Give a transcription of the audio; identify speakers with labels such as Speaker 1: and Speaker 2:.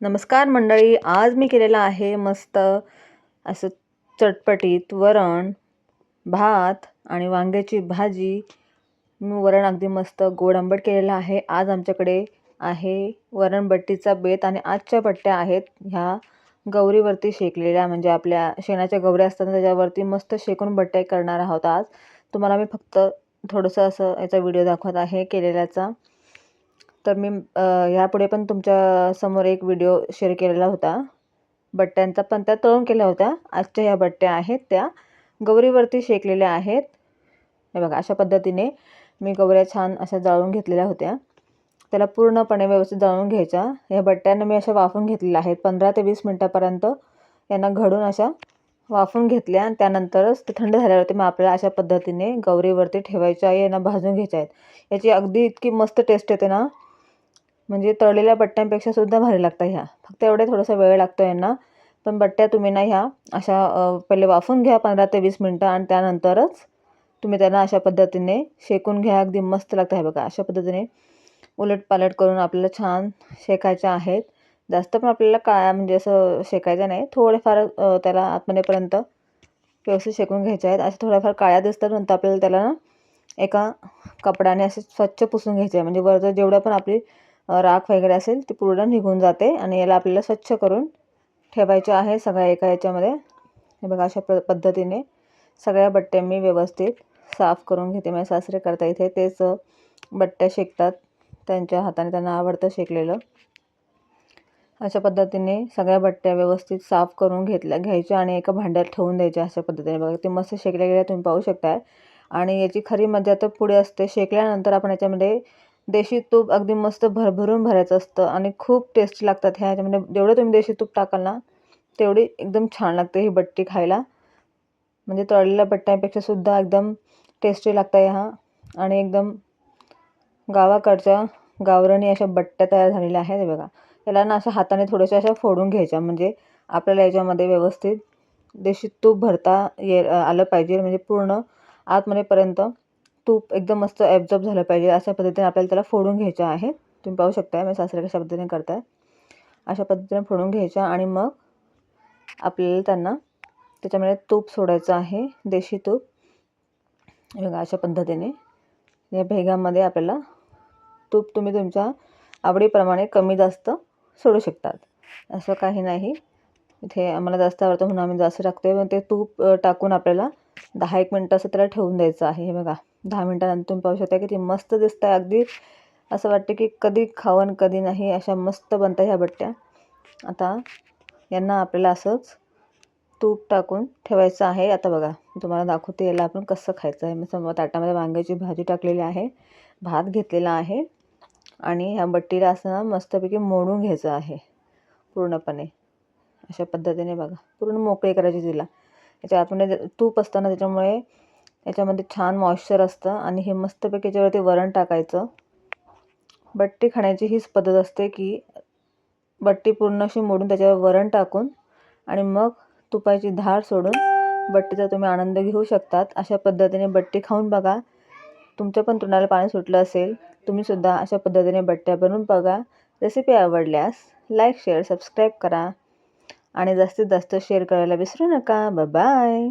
Speaker 1: नमस्कार मंडळी आज मी केलेलं आहे मस्त असं चटपटीत वरण भात आणि वांग्याची भाजी. वरण अगदी मस्त गोड आंबट केलेलं आहे. आज आमच्याकडे आहे वरणबट्टीचा बेत आणि आजच्या बट्ट्या आहेत ह्या गौरीवरती शेकलेल्या. म्हणजे आपल्या शेणाच्या गौऱ्या असताना त्याच्यावरती मस्त शेकून बट्ट्या करणार आहोत आज. तुम्हाला मी फक्त थोडंसं असं याचा व्हिडिओ दाखवत आहे केलेल्याचा. तर मी ह्यापुढे पण तुमच्यासमोर एक व्हिडिओ शेअर केलेला होता. बट्ट्यांचा पण त्या तळून केल्या होत्या. आजच्या ह्या बट्ट्या आहेत त्या. गौरीवरती शेकलेल्या आहेत. हे बघा अशा पद्धतीने मी गौऱ्या छान अशा जाळून घेतलेल्या होत्या. त्याला पूर्णपणे व्यवस्थित जाळून घ्यायच्या. ह्या बट्ट्यांना मी अशा वाफून घेतलेल्या आहेत. पंधरा ते वीस मिनटापर्यंत यांना घडून अशा वाफून घेतल्या आणि त्यानंतरच ते थंड झाल्यावरती मग आपल्याला अशा पद्धतीने गौरीवरती ठेवायच्या आहे यांना भाजून घ्यायच्या आहेत. याची अगदी इतकी मस्त टेस्ट येते ना. म्हणजे तळलेल्या बट्ट्यांपेक्षा सुद्धा भारी लागतं ह्या. फक्त एवढे थोडासा वेळ लागतो यांना. पण बट्ट्या तुम्ही ना ह्या अशा पहिले वाफून घ्या पंधरा ते वीस मिनटं आणि त्यानंतरच तुम्ही त्यांना अशा पद्धतीने शेकून घ्या. अगदी मस्त लागतं आहे बघा. अशा पद्धतीने उलट पालट करून आपल्याला छान शेकायच्या आहेत. जास्त पण आपल्याला काळ्या म्हणजे असं शेकायचं नाही. थोडेफार त्याला आतमध्येपर्यंत व्यवस्थित शेकून घ्यायच्या आहेत. अशा थोड्याफार काळ्या दिसतात नंतर आपल्याला त्याला ना एका कपड्याने असे स्वच्छ पुसून घ्यायचे आहे. म्हणजे वरचं जेवढं पण आपली राख वगैरे असेल ती पूर्ण निघून जाते आणि याला आपल्याला स्वच्छ करून ठेवायचं आहे सगळ्या एका याच्यामध्ये. हे बघा अशा प पद्धतीने सगळ्या बट्ट्या मी व्यवस्थित साफ करून घेते. माझे सासरे करता इथे तेच बट्ट्या शेकतात त्यांच्या हाताने त्यांना आवडतं शेकलेलं. अशा पद्धतीने सगळ्या बट्ट्या व्यवस्थित साफ करून घेतल्या घ्यायच्या आणि एका भांड्यात ठेवून द्यायच्या अशा पद्धतीने. बघा ते मस्त शेकल्या गेल्या तुम्ही पाहू शकताय. आणि याची खरी मजा तर पुढे असते. शेकल्यानंतर आपण याच्यामध्ये देशी तूप अगदी मस्त भरभरून भरायचं असतं आणि खूप टेस्टी लागतात ह्या ह्याच्यामध्ये. जेवढं तुम्ही देशी तूप टाकाल ना तेवढी एकदम छान लागते ही बट्टी खायला. म्हणजे तळलेल्या बट्ट्यांपेक्षा सुद्धा एकदम टेस्टी लागतं ह्या. आणि एकदम गावाकडच्या गावरानी अशा बट्ट्या तयार झालेल्या आहेत बघा. त्याला ना अशा हाताने थोड्याशा अशा फोडून घ्यायच्या. म्हणजे आपल्याला याच्यामध्ये व्यवस्थित देशी तूप भरता ये आलं पाहिजे. म्हणजे पूर्ण आतमध्येपर्यंत तूप एकदम मस्त ॲब्झॉर्ब झालं पाहिजे. अशा पद्धतीने आपल्याला त्याला फोडून घ्यायचं आहे. तुम्ही पाहू शकता मी सासरे कशा पद्धतीने करताय अशा पद्धतीने फोडून घ्यायच्या आणि मग आपल्याला त्यांना त्याच्यामध्ये तूप सोडायचं आहे. देशी तूप. बघा अशा पद्धतीने. या भेगामध्ये आपल्याला तूप तुम्ही तुमच्या आवडीप्रमाणे कमी जास्त सोडू शकतात. असं काही नाही. इथे आम्हाला जास्त आवडतं म्हणून आम्ही जास्त टाकतो पण ते तूप टाकून आपल्याला दहा एक मिनटं असं त्याला ठेवून द्यायचं आहे. हे बघा दहा मिनटानंतर तुम्ही पाहू शकता की ती मस्त दिसत आहे अगदी असं वाटतं की कधी खावण कधी नाही अशा मस्त बनतात ह्या बट्ट्या. आता यांना आपल्याला असंच तूप टाकून ठेवायचं आहे. आता बघा तुम्हाला दाखवते याला आपण कसं खायचं आहे. मग ताटामध्ये वांग्याची भाजी टाकलेली आहे भात घेतलेला आहे आणि ह्या बट्टीला असं ना मस्तपैकी मोडून घ्यायचं आहे पूर्णपणे. अशा पद्धतीने बघा पूर्ण मोकळी करायची तिला. याच्या आतमध्ये तूप असतं ना त्याच्यामुळे याच्यामध्ये छान मॉइश्चर असतं आणि हे मस्तपैकी याच्यावरती वरण टाकायचं. बट्टी खाण्याची हीच पद्धत असते की बट्टी पूर्ण अशी मोडून त्याच्यावर वरण टाकून आणि मग तुपाची धार सोडून बट्टीचा तुम्ही आनंद घेऊ शकतात. अशा पद्धतीने बट्टी खाऊन बघा. तुमच्या पण तोंडाला पाणी सुटलं असेल तुम्हीसुद्धा अशा पद्धतीने बट्ट्या बनवून बघा. रेसिपी आवडल्यास लाईक शेअर सबस्क्राईब करा. आणि जास्तीत जास्त शेअर करायला विसरू नका. बाय